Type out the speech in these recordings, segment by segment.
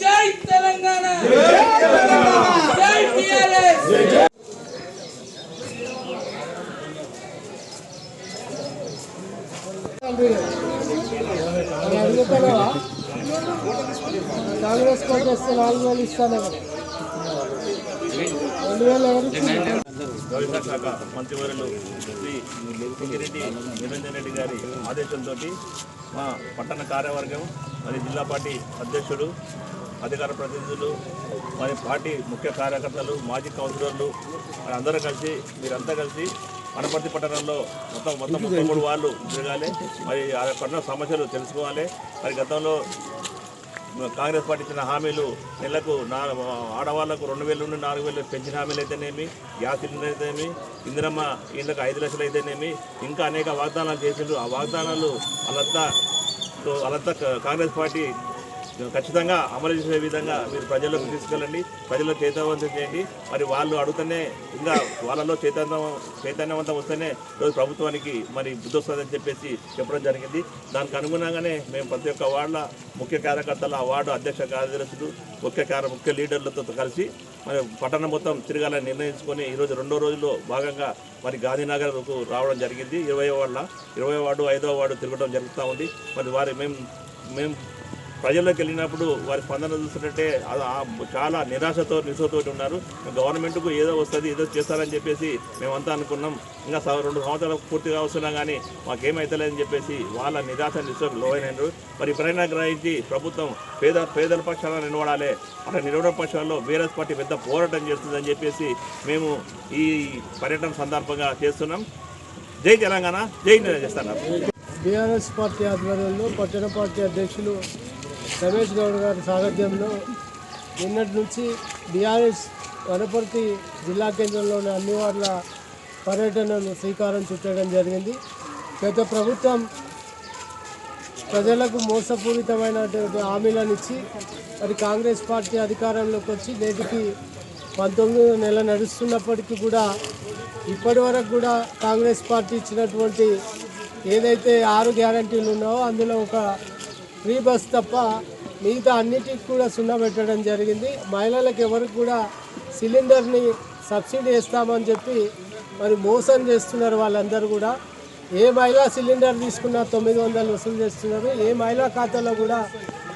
జై తెలంగాణ. జై TRS. Congress party వస్తే నాలుగు వేలు ఇస్తాను రెండు వేలు ఎవరు వ్యవసాయ శాఖ మంత్రివర్యులు శ్రీ సింగిరెడ్డి నిరంజన్ రెడ్డి గారి ఆదేశంతో మా పట్టణ కార్యవర్గం మరి జిల్లా పార్టీ అధ్యక్షుడు అధికార ప్రతినిధులు మరి పార్టీ ముఖ్య కార్యకర్తలు మాజీ కౌన్సిలర్లు మరి అందరూ కలిసి మీరంతా కలిసి వనపర్తి పట్టణంలో మొత్తం మొత్తం ముప్పై మూడు వాళ్ళు తిరగాలి. మరి ఆ పట్టణ సమస్యలు తెలుసుకోవాలి. మరి గతంలో కాంగ్రెస్ పార్టీ ఇచ్చిన హామీలు నెలకు నా ఆడవాళ్ళకు రెండు వేల నుండి నాలుగు వేలు పెంచిన హామీలు అయితేనేమి గ్యాస్ సిలిండర్ అయితేనేమి ఇందిరమ్మ ఇళ్ళకి ఐదు లక్షలు అయితేనేమి ఇంకా అనేక వాగ్దానాలు చేసిండ్రు. ఆ వాగ్దానాలు వాళ్ళంతా సో వాళ్ళంతా కాంగ్రెస్ పార్టీ ఖచ్చితంగా అమలు చేసే విధంగా మీరు ప్రజలకు తీసుకెళ్ళండి ప్రజల్లో చైతన్యవంతం చేయండి. మరి వాళ్ళు అడుగుతూనే ఇంకా వాళ్ళలో చైతన్యం చైతన్యవంతం వస్తేనే రోజు ప్రభుత్వానికి మరి బుద్ధి వస్తుందని చెప్పేసి చెప్పడం జరిగింది. దానికి అనుగుణంగానే మేము ప్రతి ఒక్క వార్డుల ముఖ్య కార్యకర్తల ఆ వార్డు అధ్యక్ష కార్యదర్శులు ముఖ్య కార్య ముఖ్య లీడర్లతో కలిసి మరి పట్టణం మొత్తం తిరగాలని నిర్ణయించుకొని ఈరోజు రెండో రోజుల్లో భాగంగా మరి గాంధీనగర్కు రావడం జరిగింది. ఇరవై వార్డుల ఇరవై వార్డు ఐదో వార్డు తిరగడం జరుగుతూ ఉంది. మరి వారి మేము మేము ప్రజల్లోకి వెళ్ళినప్పుడు వారి స్పందన చూస్తుంటే అది చాలా నిరాశతో నిస్సతో ఉన్నారు. గవర్నమెంట్కు ఏదో వస్తుంది ఏదో చేస్తారని చెప్పేసి మేమంతా అనుకున్నాం. ఇంకా రెండు సంవత్సరాలు పూర్తిగా వస్తున్నా కానీ మాకేమైతలేదని చెప్పేసి వాళ్ళ నిరాశ నిస్సకు లోనైనారు మరి ఇప్పుడైనా గ్రహించి ప్రభుత్వం పేద పేదల పక్షాన నిలబడాలి. అక్కడ నిలబడిన పక్షాల్లో బీఆర్ఎస్ పార్టీ పెద్ద పోరాటం చేస్తుందని చెప్పేసి మేము ఈ పర్యటన సందర్భంగా చేస్తున్నాం. జై తెలంగాణ జై చేస్తాను బీఆర్ఎస్ పార్టీ ఆధ్వర్యంలో పట్టణ పార్టీ అధ్యక్షులు రమేష్ గౌడ్ గారి సారథ్యంలో నిన్నటి నుంచి బీఆర్ఎస్ వనపర్తి జిల్లా కేంద్రంలోని అన్ని వార్ల పర్యటనను శ్రీకారం చుట్టడం జరిగింది. గత ప్రభుత్వం ప్రజలకు మోసపూరితమైనటువంటి హామీలను ఇచ్చి మరి కాంగ్రెస్ పార్టీ అధికారంలోకి వచ్చి నేటికి పంతొమ్మిది నెల నడుస్తున్నప్పటికీ కూడా ఇప్పటి వరకు కూడా కాంగ్రెస్ పార్టీ ఇచ్చినటువంటి ఏదైతే ఆరు గ్యారంటీలు ఉన్నాయో అందులో ఒక ఫ్రీ బస్ తప్ప మిగతా అన్నిటికి కూడా సున్నా పెట్టడం జరిగింది. మహిళలకు ఎవరికి కూడా సిలిండర్ని సబ్సిడీ ఇస్తామని చెప్పి మరి మోసం చేస్తున్నారు వాళ్ళందరూ కూడా. ఏ మహిళా సిలిండర్ తీసుకున్నా తొమ్మిది వందలు వసూలు చేస్తున్నారు. ఏ మహిళా ఖాతాలో కూడా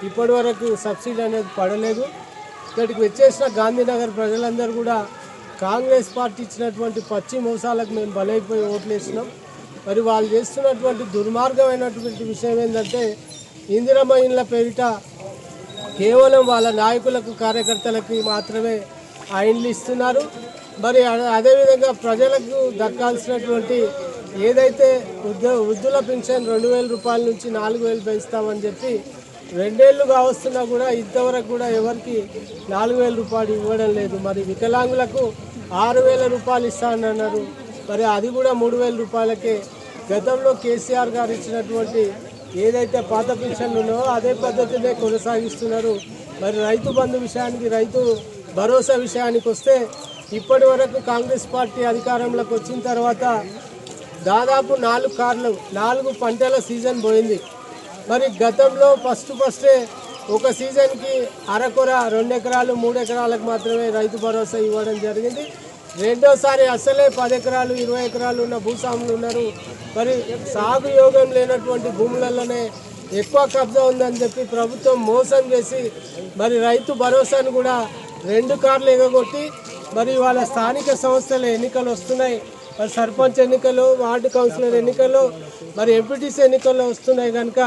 ఇప్పటి వరకు సబ్సిడీ అనేది పడలేదు. ఇక్కడికి వచ్చేసిన గాంధీనగర్ ప్రజలందరూ కూడా కాంగ్రెస్ పార్టీ ఇచ్చినటువంటి పచ్చి మోసాలకు మేము బలైపోయి ఓట్లు వేసినాం మరి వాళ్ళు చేస్తున్నటువంటి దుర్మార్గమైనటువంటి విషయం ఏంటంటే ఇందిరమ్మ ఇండ్ల పేరిట కేవలం వాళ్ళ నాయకులకు కార్యకర్తలకి మాత్రమే ఆ ఇండ్లు ఇస్తున్నారు. మరి అదేవిధంగా ప్రజలకు దక్కాల్సినటువంటి ఏదైతే వృద్ధ వృద్ధుల పెన్షన్ రెండు వేల రూపాయల నుంచి నాలుగు వేలు పెంచుతామని చెప్పి రెండేళ్ళు కావస్తున్నా కూడా ఇంతవరకు కూడా ఎవరికి నాలుగు వేల రూపాయలు ఇవ్వడం లేదు. మరి వికలాంగులకు ఆరు వేల రూపాయలు ఇస్తానన్నారు. మరి అది కూడా మూడు వేల రూపాయలకే. గతంలో కేసీఆర్ గారు ఇచ్చినటువంటి ఏదైతే పాత పెన్షన్లు అదే పద్ధతినే కొనసాగిస్తున్నారు. మరి రైతు బంధు విషయానికి రైతు భరోసా విషయానికి వస్తే ఇప్పటి వరకు కాంగ్రెస్ పార్టీ అధికారంలోకి వచ్చిన తర్వాత దాదాపు నాలుగు కార్లు నాలుగు పంటల సీజన్ పోయింది. మరి గతంలో ఫస్ట్ ఫస్టే ఒక సీజన్కి అరకొర రెండు ఎకరాలు మూడు ఎకరాలకు మాత్రమే రైతు భరోసా ఇవ్వడం జరిగింది. రెండోసారి అసలే పది ఎకరాలు ఇరవై ఎకరాలు ఉన్న భూస్వాములు ఉన్నారు. మరి సాగు యోగం లేనటువంటి భూములలోనే ఎక్కువ కబ్జా ఉందని చెప్పి ప్రభుత్వం మోసం చేసి మరి రైతు భరోసాను కూడా రెండు కార్లు ఎగగొట్టి మరి వాళ్ళ స్థానిక సంస్థల ఎన్నికలు వస్తున్నాయి. మరి సర్పంచ్ ఎన్నికలు వార్డు కౌన్సిలర్ ఎన్నికలు మరి ఎంపీటీసీ ఎన్నికలు వస్తున్నాయి కనుక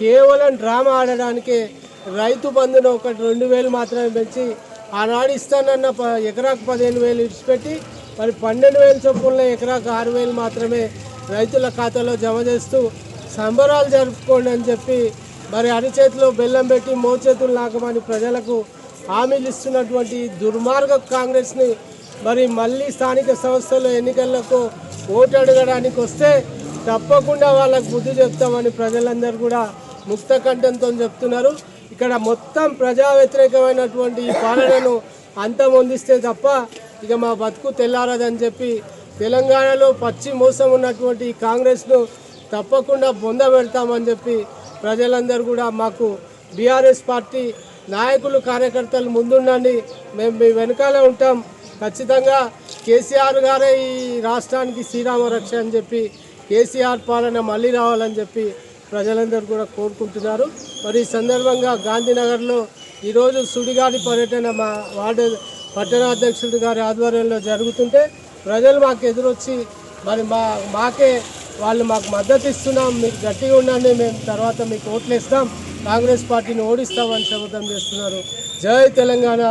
కేవలం డ్రామా ఆడడానికే రైతు బంధును ఒకటి రెండు వేలు మాత్రమే పెంచి ఆనాడు ఇస్తానన్న ప ఎకరాకు పదిహేను వేలు ఇడిచిపెట్టి మరి పన్నెండు వేల చొప్పున ఎకరాకు ఆరు వేలు మాత్రమే రైతుల ఖాతాలో జమ చేస్తూ సంబరాలు జరుపుకోండి అని చెప్పి మరి అరిచేతిలో బెల్లం పెట్టి మోచేతులు లాగమని ప్రజలకు హామీలు ఇస్తున్నటువంటి దుర్మార్గ కాంగ్రెస్ని మరి మళ్ళీ స్థానిక సంస్థల ఎన్నికలకు ఓటు అడగడానికి వస్తే తప్పకుండా వాళ్ళకు బుద్ధి చెప్తామని ప్రజలందరూ కూడా ముక్త కంఠంతో చెప్తున్నారు. ఇక్కడ మొత్తం ప్రజా వ్యతిరేకమైనటువంటి ఈ పాలనను అంతమొందిస్తే తప్ప ఇక మా బతుకు తెల్లారదని చెప్పి తెలంగాణలో పచ్చి మోసం ఉన్నటువంటి కాంగ్రెస్ను తప్పకుండా బొంద పెడతామని చెప్పి ప్రజలందరూ కూడా మాకు బీఆర్ఎస్ పార్టీ నాయకులు కార్యకర్తలు ముందుండండి. మేము మీ వెనకాలే ఉంటాం. ఖచ్చితంగా కేసీఆర్ గారే ఈ రాష్ట్రానికి శ్రీరామ రక్ష అని చెప్పి కేసీఆర్ పాలన మళ్ళీ రావాలని చెప్పి ప్రజలందరూ కూడా కోరుకుంటున్నారు. మరి ఈ సందర్భంగా గాంధీనగర్లో ఈరోజు సుడిగాలి పర్యటన మా వార్డు పట్టణాధ్యక్షుడి గారి ఆధ్వర్యంలో జరుగుతుంటే ప్రజలు మాకు ఎదురొచ్చి మరి మా మాకే వాళ్ళు మాకు మద్దతు ఇస్తున్నాం మీకు గట్టిగా ఉండండి మేము తర్వాత మీకు ఓట్లు ఇస్తాం కాంగ్రెస్ పార్టీని ఓడిస్తామని శపథం చేస్తున్నారు. జై తెలంగాణ.